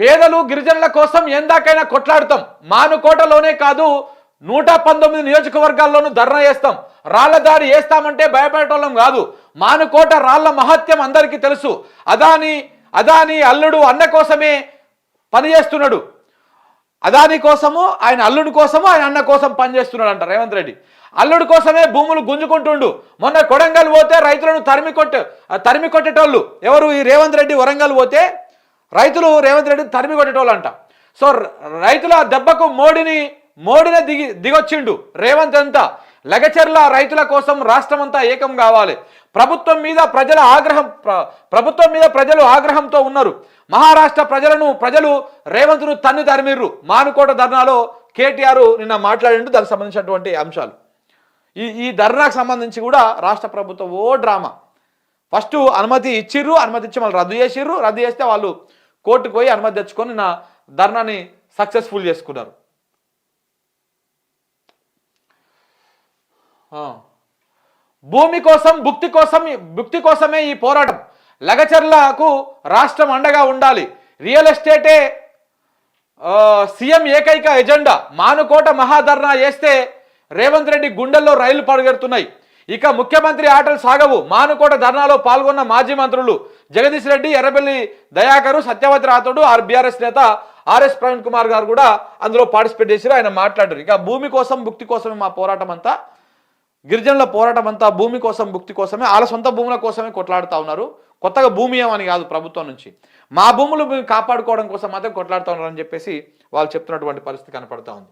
పేదలు గిరిజనుల కోసం ఎందాకైనా కొట్లాడతాం. మానుకోటలోనే కాదు నూట పంతొమ్మిది నియోజకవర్గాల్లోనూ ధర్నా చేస్తాం. రాళ్ళ దాడి వేస్తామంటే భయపడటం కాదు. మానుకోట రాళ్ళ మహత్యం అందరికీ తెలుసు. అదాని అదాని అల్లుడు అన్న కోసమే పనిచేస్తున్నాడు అదాని కోసము ఆయన అల్లుడి కోసము ఆయన అన్న కోసం పనిచేస్తున్నాడు అంట రేవంత్ రెడ్డి. అల్లుడి కోసమే భూములు గుంజుకుంటుండు. మొన్న కొడంగల్ పోతే రైతులను తరిమి కొట్టే తరిమి కొట్టేటోళ్ళు. ఎవరు? ఈ రేవంత్ రెడ్డి వరంగల్ పోతే రైతులు రేవంత్ రెడ్డి తరిమి కొట్టేటోళ్ళంట. సో రైతుల దెబ్బకు మోడీని మోడీనే దిగి దిగొచ్చిండు రేవంత్ అంతా. లగచర్ల రైతుల కోసం రాష్ట్రం అంతా ఏకం కావాలి. ప్రభుత్వం మీద ప్రజల ఆగ్రహం ప్రభుత్వం మీద ప్రజలు ఆగ్రహంతో ఉన్నారు. మహారాష్ట్ర ప్రజలను ప్రజలు రేవంత్ను తన్ను తరిమిర్రు. మానుకోట ధర్నాలో కేటీఆర్ నిన్న మాట్లాడిండు. దానికి సంబంధించినటువంటి అంశాలు. ఈ ఈ ధర్నాకు సంబంధించి కూడా రాష్ట్ర ప్రభుత్వం ఓ డ్రామా. ఫస్ట్ అనుమతి ఇచ్చిర్రు అనుమతి ఇచ్చి మళ్ళీ రద్దు చేసిర్రు. రద్దు చేస్తే వాళ్ళు కోర్టుకు పోయి అనుమతి తెచ్చుకొని నా ధర్నాని సక్సెస్ఫుల్ చేసుకున్నారు. భూమి కోసం భుక్తి కోసం భుక్తి కోసమే ఈ పోరాటం. లగచర్లకు రాష్ట్రం అండగా ఉండాలి. రియల్ ఎస్టేటే సీఎం ఏకైక ఎజెండా. మానుకోట మహాధర్నా చేస్తే రేవంత్ రెడ్డి గుండెల్లో రైలు పరుగెడుతున్నాయి. ఇక ముఖ్యమంత్రి ఆటలు సాగవు. మానుకోట ధర్నాలో పాల్గొన్న మాజీ మంత్రులు జగదీష్ రెడ్డి ఎర్రబెల్లి దయాకరు సత్యవతి రాథోడు ఆర్ బీఆర్ఎస్ నేత ఆర్ఎస్ ప్రవీణ్ కుమార్ గారు కూడా అందులో పార్టిసిపేట్ చేశారు. ఆయన మాట్లాడారు. ఇక భూమి కోసం భుక్తి కోసమే మా పోరాటం అంతా. గిరిజనుల పోరాటం అంతా భూమి కోసం భుక్తి కోసమే. వాళ్ళ సొంత భూముల కోసమే కొట్లాడుతూ ఉన్నారు. కొత్తగా భూమి ఏమని కాదు ప్రభుత్వం నుంచి. మా భూములు కాపాడుకోవడం కోసం మాత్రం కొట్లాడుతూ ఉన్నారని చెప్పేసి వాళ్ళు చెప్తున్నటువంటి పరిస్థితి కనపడతా ఉంది.